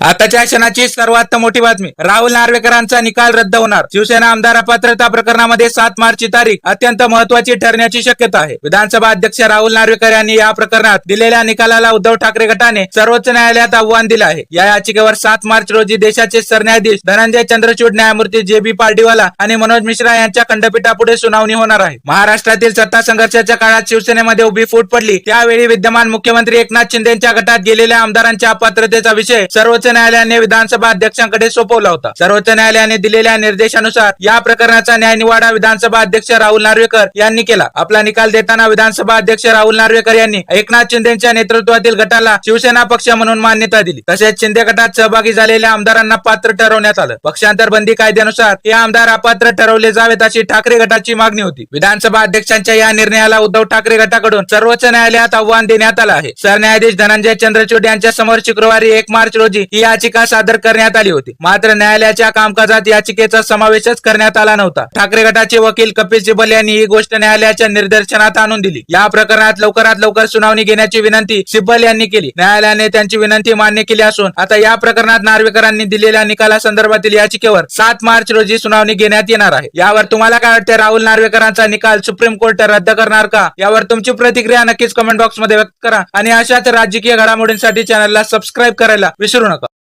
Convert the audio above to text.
आताच्या क्षणाची सर्वात मोठी बातमी. राहुल नार्वेकरांचा निकाल रद्द होणार. शिवसेना आमदार अपात्रता प्रकरणामध्ये सात मार्चची तारीख अत्यंत महत्वाची ठरण्याची शक्यता आहे. विधानसभा अध्यक्ष राहुल नार्वेकर यांनी या प्रकरणात दिलेल्या निकालाला उद्धव ठाकरे गटाने सर्वोच्च न्यायालयात आव्हान दिलं आहे. या याचिकेवर सात मार्च रोजी देशाचे सरन्यायाधीश धनंजय चंद्रचूड न्यायमूर्ती जे बी पार्डीवाला आणि मनोज मिश्रा यांच्या खंडपीठापुढे सुनावणी होणार आहे. महाराष्ट्रातील सत्ता संघर्षाच्या काळात शिवसेनेमध्ये उभी फूट पडली. त्यावेळी विद्यमान मुख्यमंत्री एकनाथ शिंदेच्या गटात गेलेल्या आमदारांच्या अपात्रतेचा विषय सर्वोच्च न्यायालयाने विधानसभा अध्यक्षांकडे सोपवला होता. सर्वोच्च न्यायालयाने दिलेल्या निर्देशानुसार या प्रकरणाचा न्यायनिवाडा विधानसभा अध्यक्ष राहुल नार्वेकर यांनी केला. आपला निकाल देताना विधानसभा अध्यक्ष राहुल नार्वेकर यांनी एकनाथ शिंदेच्या नेतृत्वातील गटाला शिवसेना पक्ष म्हणून मान्यता दिली. तसेच शिंदे गटात सहभागी झालेल्या आमदारांना पात्र ठरवण्यात आलं. पक्षांतर बंदी कायद्यानुसार हे आमदार अपात्र ठरवले जावेत अशी ठाकरे गटाची मागणी होती. विधानसभा अध्यक्षांच्या या निर्णयाला उद्धव ठाकरे गटाकडून सर्वोच्च न्यायालयात आव्हान देण्यात आलं आहे. सरन्यायाधीश धनंजय चंद्रचूड यांच्या समोर शुक्रवारी एक मार्च रोजी ही याचिका सादर करण्यात आली होती. मात्र न्यायालयाच्या कामकाजात याचिकेचा समावेशच करण्यात आला नव्हता. ठाकरे गटाचे वकील कपिल सिब्बल यांनी ही गोष्ट न्यायालयाच्या निर्देशनात आणून दिली. या प्रकरणात लवकरात लवकर सुनावणी घेण्याची विनंती सिब्बल यांनी केली. न्यायालयाने त्यांची विनंती मान्य केली असून आता या प्रकरणात नार्वेकरांनी दिलेल्या निकालासंदर्भातील याचिकेवर सात मार्च रोजी सुनावणी घेण्यात येणार आहे. यावर तुम्हाला काय वाटते राहुल नार्वेकरांचा निकाल सुप्रीम कोर्ट रद्द करणार का? यावर तुमची प्रतिक्रिया नक्कीच कमेंट बॉक्समध्ये व्यक्त करा. आणि अशाच राजकीय घडामोडींसाठी चॅनलला सबस्क्राईब करायला विसरू नका.